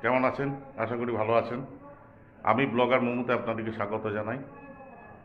কেমন আছেন? আশা করি ভালো আছেন। আমি ব্লগার মমুতে আপনাদেরকে স্বাগত জানাই।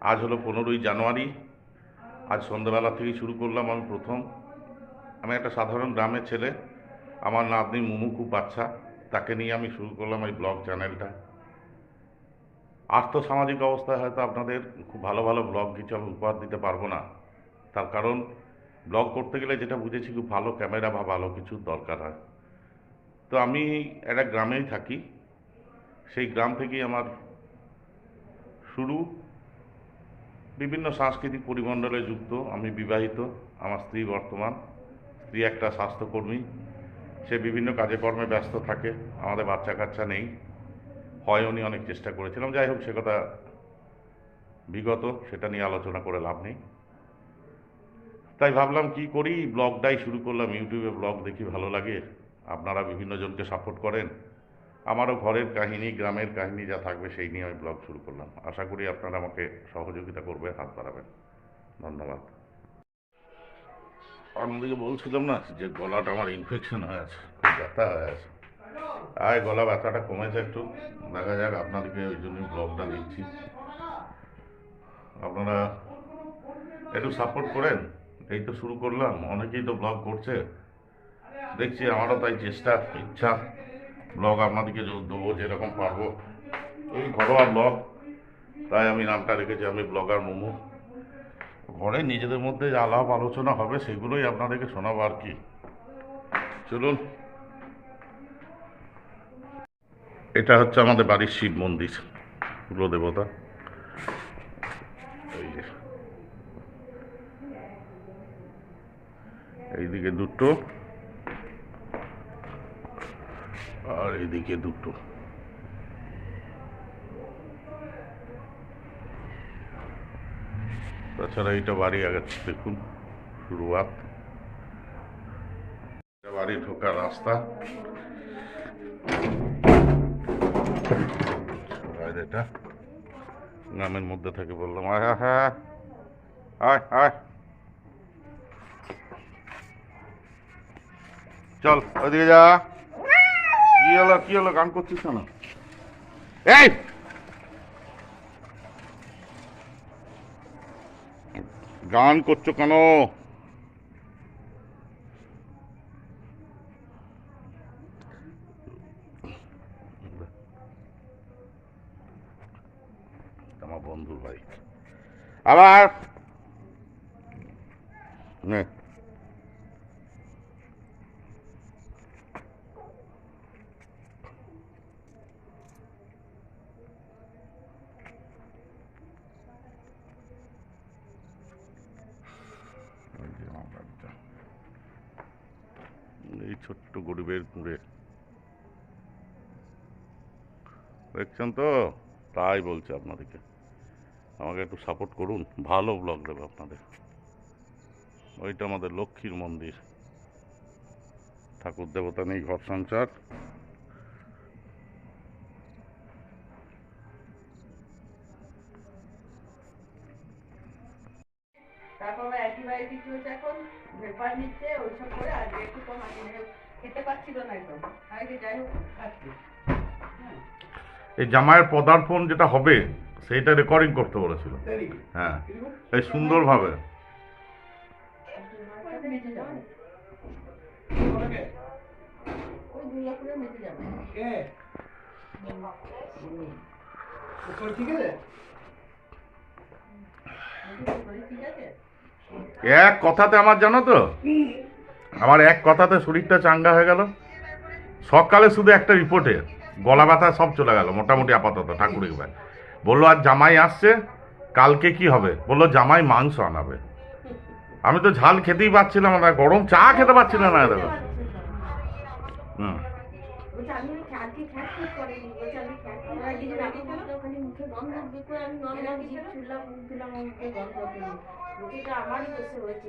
আজ হলো পনেরোই জানুয়ারি। আজ সন্ধ্যাবেলা থেকেই শুরু করলাম আমি প্রথম। আমি একটা সাধারণ গ্রামের ছেলে। আমার নাতনি মুমু খুব বাচ্চা। তাকে নিয়ে আমি শুরু করলাম এই ব্লগ চ্যানেলটা। আর্থসামাজিক অবস্থায় হয়তো আপনাদের খুব ভালো ভালো ব্লগ কিছু আমি উপহার দিতে পারব না। তার কারণ, ব্লগ করতে গেলে যেটা বুঝেছি খুব ভালো ক্যামেরা বা ভালো কিছুর দরকার হয়। তো আমি একটা গ্রামেই থাকি। সেই গ্রাম থেকেই আমার শুরু। বিভিন্ন সাংস্কৃতিক পরিমণ্ডলে যুক্ত, আমি বিবাহিত, আমার স্ত্রী বর্তমান, স্ত্রী একটা স্বাস্থ্যকর্মী, সে বিভিন্ন কাজে কর্মে ব্যস্ত থাকে, আমাদের বাচ্চা কাচ্চা নেই। হয় উনি অনেক চেষ্টা করেছিলাম, যাই হোক সে কথা বিগত, সেটা নিয়ে আলোচনা করে লাভ নেই। তাই ভাবলাম কি করি, ব্লগটাই শুরু করলাম, ইউটিউবে ব্লগ দেখি ভালো লাগে। আপনারা বিভিন্ন জনকে সাপোর্ট করেন। আমারও ঘরের কাহিনী গ্রামের কাহিনী যা থাকবে সেই নিয়ে আমি ব্লগ শুরু করলাম। আশা করি আপনারা আমাকে সহযোগিতা করবে হাত বাড়াবেন। ধন্যবাদ। অন্যদিকে বলছিলাম না যে গলাটা আমার ইনফেকশন হয়ে আছে। খুব ব্যথা হয়ে আছে। আয় গলা ব্যথাটা কমেছে একটু। দেখা যাক আপনাদেরকে ওই জন্যই ব্লগটা দিচ্ছি। আপনারা একটু সাপোর্ট করেন। এই তো শুরু করলাম। অনেকেই তো ব্লগ করছে। দেখছি আমারও তাই চেষ্টা, ইচ্ছা। ব্লগ আপনাদেরকে দেবো, যেরকম পারব। এই ঘরোয়া ব্লগ। তাই আমি নামটা রেখেছি, আমি ব্লগার মোমো। ঘরে নিজেদের মধ্যে যে আলাপ আলোচনা হবে, সেগুলোই আপনাদেরকে শোনাবো আর কি। চলুন। এটা হচ্ছে আমাদের বাড়ির শিব মন্দির, কুলদেবতা। এই যে। এইদিকে দুটো। আর এদিকে দুটো। তাছাড়া এইটা বাড়ি আগে দেখুন, শুরুয়াত। এটা বাড়ি ঢোকার রাস্তা। এটা। গ্রামের মধ্যে থেকে বললাম আয় আয় আয় আয়। চল, ওইদিকে যা। গান করছিস কেন? এই! গান করছ কেন? আমার বন্ধুর ভাই আবার? নে এই যে আমার বাড়িটা। এই ছোট্ট গরিবের কুঁড়ে দেখছেন তো? তাই বলছে আপনাদেরকে। আমাকে একটু সাপোর্ট করুন। ভালো ব্লগ দেবে আপনাদের। ওইটা আমাদের লক্ষ্মীর মন্দির। ঠাকুর দেবতা নেই, ঘর সংসার। এই জামাইয়ের পদার্পণ যেটা হবে, সেইটা রেকর্ডিং করতে বলেছিল। হ্যাঁ এই সুন্দরভাবে। এক কথাতে আমার জানো তো? আমার এক কথাতে শরীরটা চাঙ্গা হয়ে গেল। সকালে শুধু একটা রিপোর্টে গলা ব্যথা সব চলে গেল মোটামুটি আপাতত ঠাকুরের ভাই বলল আর জামাই আসছে? কালকে কি হবে? বলল জামাই মাংস আনাবে। আমি তো ঝাল খেতেই পাচ্ছিলাম না গরম চা খেতে পাচ্ছিলাম না না দেখো হুম। আমার হয়েছে।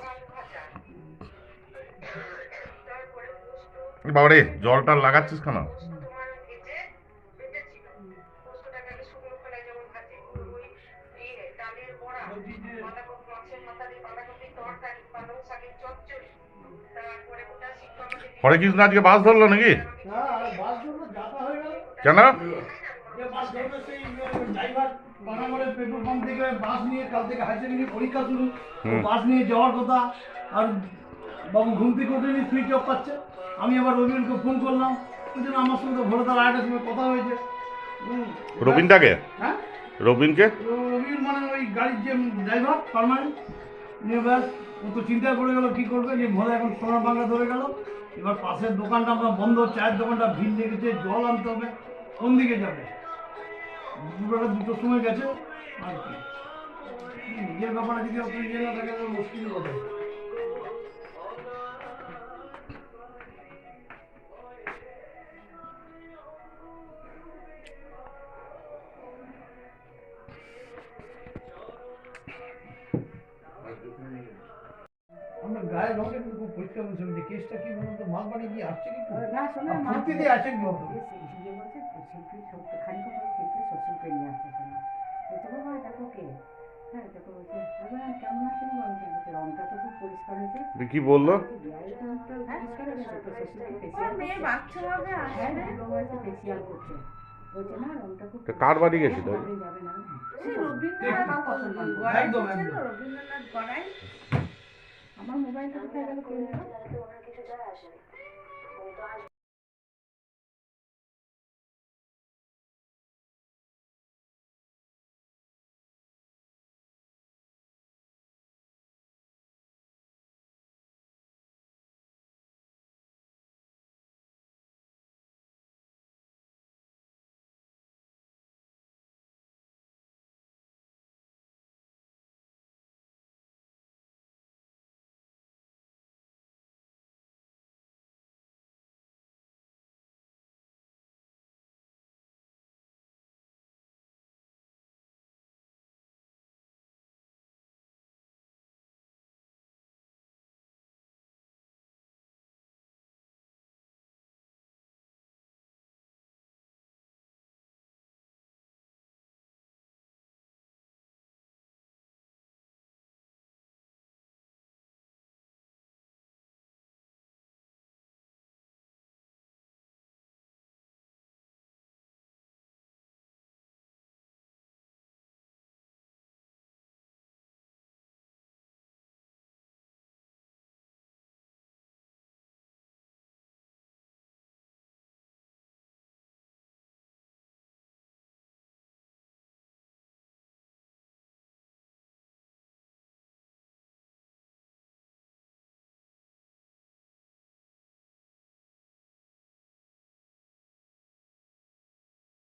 বাবারে জলটা লাগাচ্ছিস কেন হরে কৃষ্ণ আজকে বাস ধরলো নাকি হ্যাঁ, হয়ে। কেন বাস ধরলো সেই, আহ, ড্রাইভার পানাগড়ের পেট্রোল পাম্প নিয়ে কাল থেকে হাই সেকেন্ডারি পরীক্ষা শুরু হুম। বাস নিয়ে যাওয়ার কথা আর বাবু ঘুম থেকে উঠেনি সুইচ অফ পাচ্ছে আমি আবার রবিউলকে ফোন করলাম। ওই জন্য আমার সঙ্গে ভোরে তার আড়াইটার সময় কথা হয়েছে। রবিনটাকে? হ্যাঁ? রবিনকে? রবিউল মানে ওই গাড়ির যে ড্রাইভার পারমানেন্ট নিয়ে ব্যাস ও তো চিন্তা করে গেল কি করবে? নিয়ে ভোরে এখন সোনার বাংলা ধরে গেল। এবার পাশের দোকানটা আমরা বন্ধ চায়ের দোকানটা ভিড় লেগেছে জল আনতে হবে। কোন দিকে যাবে? দুপুরবেলা দুটোর সময় গেছে। আর কি? নিজের ব্যাপারে যদি আপনি ইয়ে না থাকে মুশকিল হবে গায়ের রঙটা কিন্তু খুব পরিষ্কার বলছিলাম যে কেসটা কি বলুন তো? মালবাড়ি গিয়ে আসছে কি না শোনো মা ফুর্তিতে আছে কি বলতো? বলছে শিল্পী সত্য খানিক শিল্পী শ্বশুরকে নিয়ে আসছে শোনো। বলছে বাবা দেখো কে? হ্যাঁ দেখো বলছে বাবা কেমন আছেন বলছে বলছে রংটা তো খুব পরিষ্কার হয়েছে। কি বলল? কার বাড়ি গেছিল? একদম, আমার মোবাইলটা কোথায় গেল